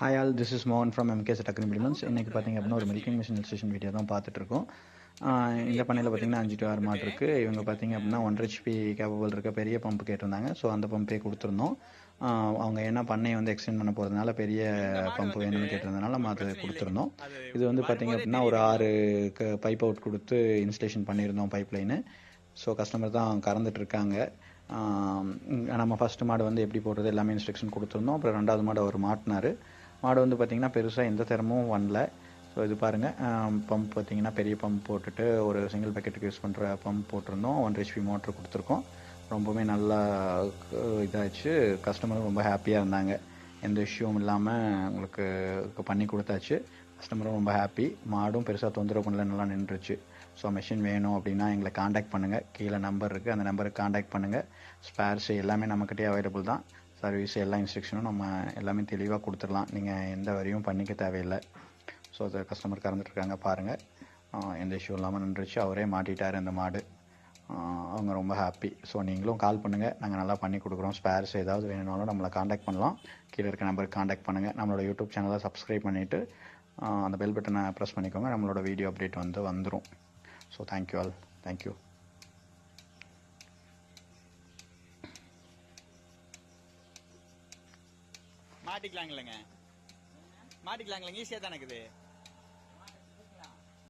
Hi all this is மோகன் from MK செட் மிலிமன்ஸ் இன்றைக்கி பார்த்தீங்க அப்படின்னா ஒரு மில்கிங் மிஷின் ஸ்டேஷன் வீடியோ தான் பார்த்துட்ருக்கோம். இந்த பண்ணையில் பார்த்தீங்கன்னா அஞ்சு டு ஆறு மாடு இருக்குது இவங்க பார்த்தீங்க அப்படின்னா ஒன்றரை ஹெச்பி கேப்பபிள் இருக்க பெரிய பம்ப் கேட்டிருந்தாங்க. ஸோ அந்த பம்பே கொடுத்துருந்தோம். அவங்க என்ன பண்ணையை வந்து எக்ஸ்டெண்ட் பண்ண போகிறதுனால பெரிய பம்ப் வேணும்னு கேட்டிருந்தனால நம்ம அதை கொடுத்துருந்தோம். இது வந்து பார்த்தீங்க அப்படின்னா ஒரு ஆறு பைப் அவுட் கொடுத்து இன்ஸ்டலேஷன் பண்ணியிருந்தோம் பைப் லைனு ஸோ கஸ்டமர் தான் கறந்துட்டு இருக்காங்க நம்ம ஃபஸ்ட்டு மாடு வந்து எப்படி போடுறது எல்லாமே இன்ஸ்ட்ரக்ஷன் கொடுத்துருந்தோம். அப்புறம் ரெண்டாவது மாடு அவர் மாட்டினார். மாடு வந்து பார்த்திங்கன்னா பெருசாக எந்த திறமும் வரல ஸோ இது பாருங்கள் பம்ப் பார்த்தீங்கன்னா பெரிய பம்ப் போட்டுட்டு ஒரு சிங்கிள் பேக்கெட்டுக்கு யூஸ் பண்ணுற பம்ப் போட்டிருந்தோம். ஒன் ஹெச்பி மோட்ரு கொடுத்துருக்கோம். ரொம்பவுமே நல்லா இதாச்சு கஸ்டமரும் ரொம்ப ஹாப்பியாக இருந்தாங்க. எந்த இஷ்யூவும் இல்லாமல் உங்களுக்கு பண்ணி கொடுத்தாச்சு. கஸ்டமரும் ரொம்ப ஹாப்பி மாடும் பெருசாக தொந்தரவு பண்ணல. நல்லா நின்றுச்சு. ஸோ மிஷின் வேணும் அப்படின்னா எங்களை காண்டாக்ட் பண்ணுங்கள் கீழே நம்பர் இருக்குது அந்த நம்பருக்கு காண்டாக்ட் பண்ணுங்கள் ஸ்பேர்ஸ் எல்லாமே நம்மக்கிட்டே அவைலபிள் தான். சர்வீஸ் எல்லா இன்ஸ்ட்ரக்ஷனும் நம்ம எல்லாமே தெளிவாக கொடுத்துடலாம். நீங்கள் எந்த வரையும் பண்ணிக்க தேவையில்லை. ஸோ அது கஸ்டமர் கறந்துட்டுருக்காங்க பாருங்கள் எந்த இஷ்யூ இல்லாமல் நின்றுச்சு. அவரே மாட்டிட்டார் அந்த மாடு. அவங்க ரொம்ப ஹாப்பி ஸோ நீங்களும் கால் பண்ணுங்கள் நாங்கள் நல்லா பண்ணி கொடுக்குறோம். ஸ்பேர்ஸ் ஏதாவது வேணும்னாலும் நம்மளை காண்டாக்ட் பண்ணலாம். கீழே இருக்க நம்பருக்கு காண்டாக்ட் பண்ணுங்கள் நம்மளோட யூடியூப் சேனலை சப்ஸ்கிரைப் பண்ணிவிட்டு அந்த பெல் பட்டனை ப்ரெஸ் பண்ணிக்கோங்க. நம்மளோட வீடியோ அப்டேட் வந்து வந்துடும் so thank you all thank you மாட்டிக்கலாங்களேங்க மாட்டிக்கலாங்களேங்க ஈஸியாக தானே இருக்குது?